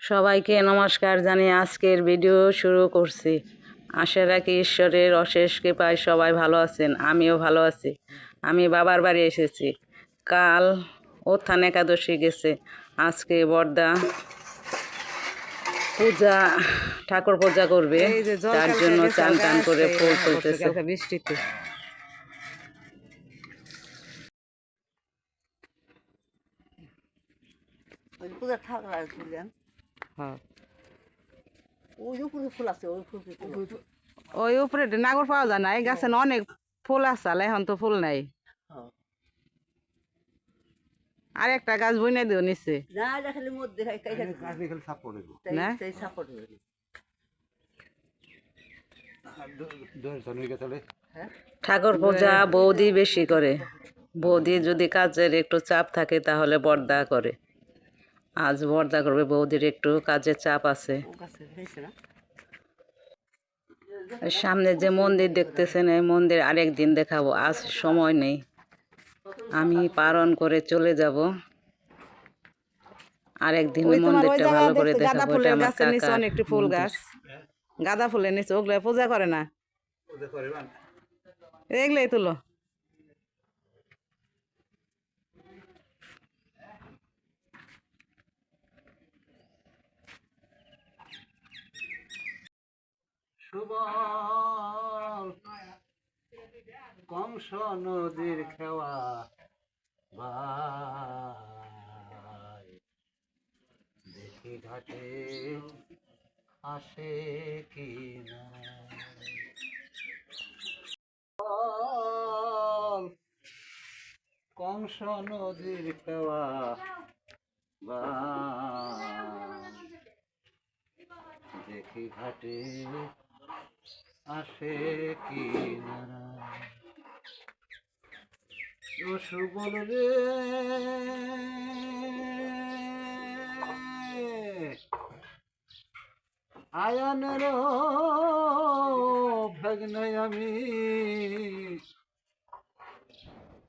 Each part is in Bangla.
সবাইকে নমস্কার জানিয়ে আজকের ভিডিও শুরু করছি। আশা রাখি ঈশ্বরের অশেষ কৃপায় সবাই ভালো আছেন আমিও ভালো আছি। আমি বাবার বাড়ি এসেছি। কাল উত্থান একাদশী গেছে। আজকে বর্দা পূজা ঠাকুর পূজা করবে। তার জন্য চান টান করে ফুল তুলতেছে বৃষ্টিতে। পূজা থাকলা হ্যাঁ। ওই উপরে ফুল আছে ওই ফুল ওই উপরে নাগর পাওয়া যায় না এই গাছে অনেক ফুল আছে এখন তো ফুল নাই। আর একটা গাছ বইনে দিও নিচে। না মধ্যে? সাপোর্ট হবে হয়ে হ্যাঁ ঠাকুর পূজা বৌদি বেশি করে। বৌদি যদি কাজের একটু চাপ থাকে তাহলে বর্দা করে। আজ বর্দা করবে বৌদির একটু কাজের চাপ আছে। সামনে যে মন্দির দেখতেছেন এই মন্দির আরেক দিন দেখাবো আজ সময় নেই। আমি পালন করে চলে যাব। আরেকদিন মন্দিরটা ভালো করে দেখাবো এটা আমার কাকা একটি ফুল গাছ। গাঁদা ফুলের নিচে ওগুলো পূজা করে না। এগুলোই তুলো। সুবল। কংস নদীর খেওয়া দেখি ঘাটে আসে কি না। কংস নদীর খেওয়া দেখি ঘাটে আসে কি নারা রসু বল রে। আমি।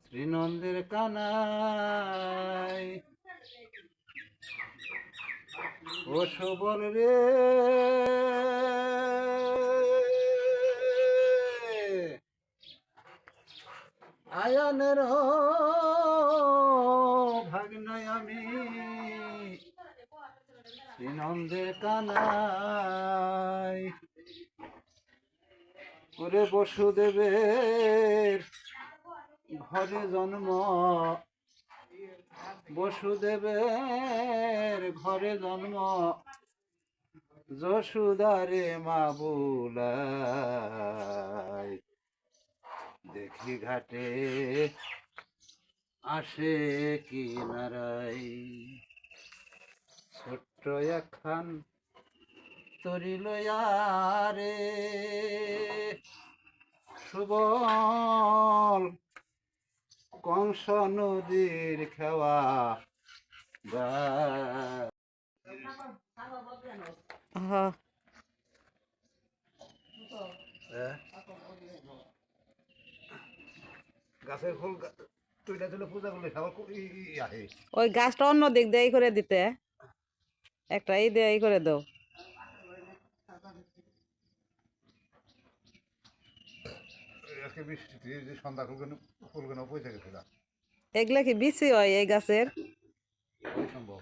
শ্রীনন্দের কানাই ও সবল রে। আয়নের ভাগ্নয় আমি। নন্দে কানাই। ওরে বসুদেবের ঘরে জন্ম। বসুদেবের ঘরে জন্ম। যশোদারে মা বুলাই। দেখি ঘাটে আসে কি নারাই। ছোট্ট একখান তরি লয়ারে সুবল কংস নদীর খেওয়া গা- হ্যাঁ হ্যাঁ? গাছের ফুল তুইটা তুলে পূজা করলে সবার আহে। ওই গাছটা অন্য দিক দিয়ে করে দিতে। একটা এই দিয়ে করে দাও। আজকে বৃষ্টি সন্ধ্যা ফুলগুলো ফুলগুলো পয়সা এগুলা কি বিচি হয় এই গাছের ওই সম্ভব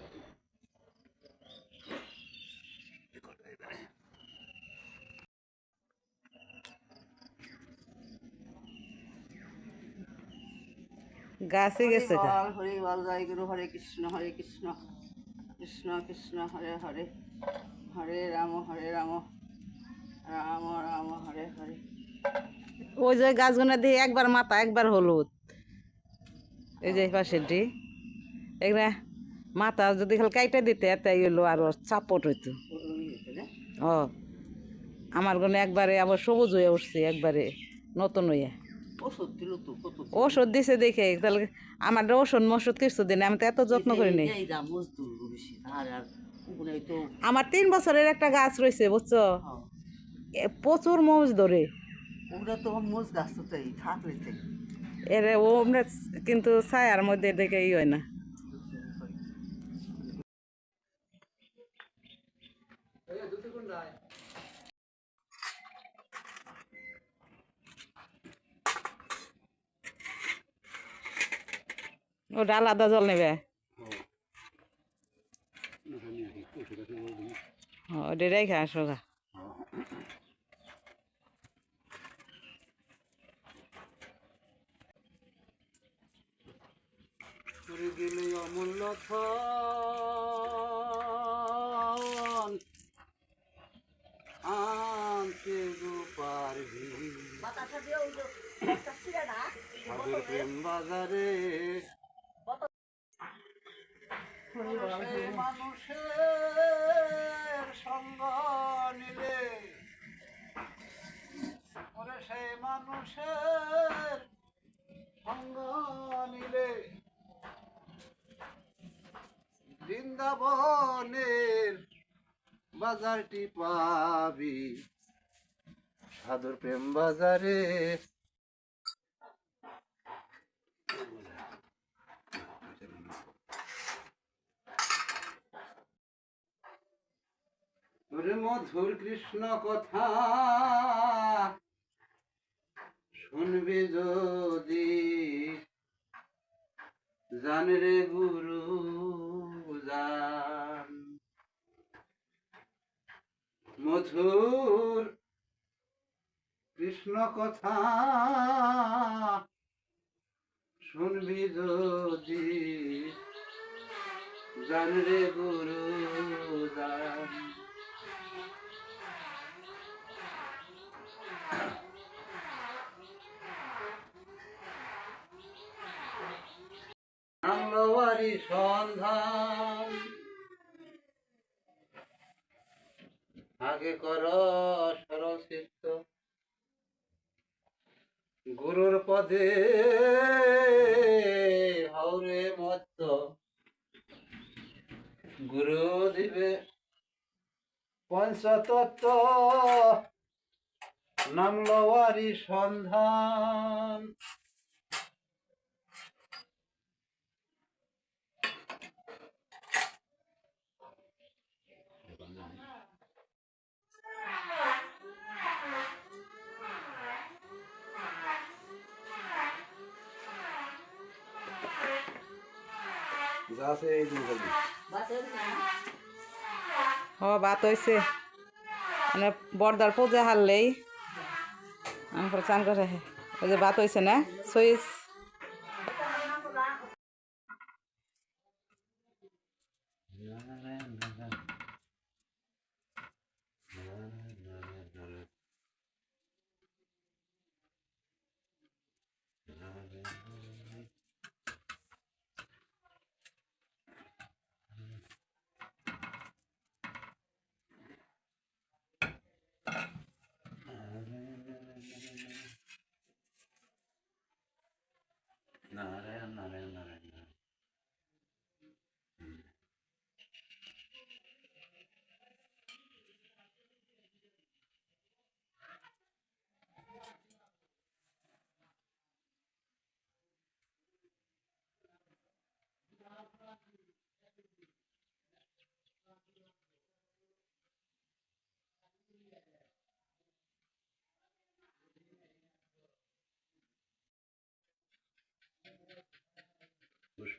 গেছে গা। বল হরে বল জয় গুরু হরে কৃষ্ণ হরে কৃষ্ণ কৃষ্ণ কৃষ্ণ হরে হরে হরে রাম হরে রাম রাম রাম হরে হরে ওই যে গাছগুলো দিয়ে একবার মাথা একবার হলুদ এই যে পাশেরটি এগুলা মাথা যদি খালি কাইটা দিতে তাই হলো আরও চাপট হইতো। ও আমারগুলো একবারে আবার সবুজ হয়ে উঠছে একবারে নতুন হইয়া ওষুধ দিছে দেখে তাহলে আমার ওষুধ মসুদ কিছু দিন আমি তো এত যত্ন করি তো আমার তিন বছরের একটা গাছ রয়েছে বুঝছ? হ্যাঁ, প্রচুর মজ ধরে এর ও আমরা কিন্তু ছায়ার মধ্যে দেখে ই হয় না। ওটা আলাদা জল নেবে। ওটা রেখে আসো গা গেলে অমূল্য ধন। আনতে গো পারবি সাধুর প্রেম বাজারে মানুষের সঙ্গ নিলে ওরে সেই মানুষের সঙ্গ নিলে বৃন্দাবনের বাজারটি পাবি সাধুর প্রেম বাজারে মধুর কৃষ্ণ কথা শুনবি যদি। জান রে গুরু, জান। মধুর কৃষ্ণ কথা শুনবি যদি। জান রে গুরু, জান। আংলোয়ারি সন্ধান। আগে কর সরচিত্ত গুরুর পদে হরে মত্ত গুরু দিবে পঞ্চতত্ত্ব। নামলোয়ারি সন্ধান। ও বাত হয়েছে মানে বর্দার পূজা হারলেই আমি পরে চান করে ওই যে ভাত হয়েছে না? সুইচ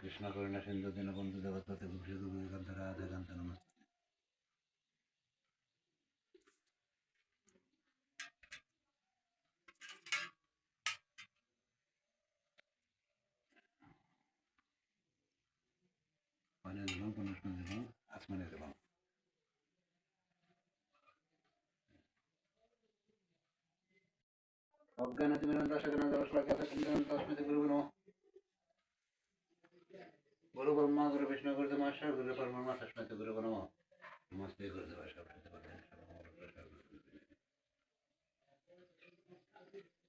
ಕೃಷ್ಣ ಕರುಣ ಸಿಂಧು ದಿನಬಂಧು ಜಗತ್ಪತಿ ಗುರುಷದು ಗುರುಗಂಧ ರಾಧಗಂಧ ನಮಸ್ತೆ পানীয় দিলাম কন্ডিশনার দিলাম আসমানে দিলাম অজ্ঞান আশা করেন দশ লাখ আশা করেন দশ মিনিট করব ব্রহ্মা গুরু বিষ্ণু গুরু মহেশ্বর গুরু পরমা তস্মিতে গুরু নমঃ নমস্তে গুরু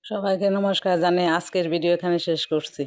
সবাইকে নমস্কার জানিয়ে আজকের ভিডিও এখানে শেষ করছি।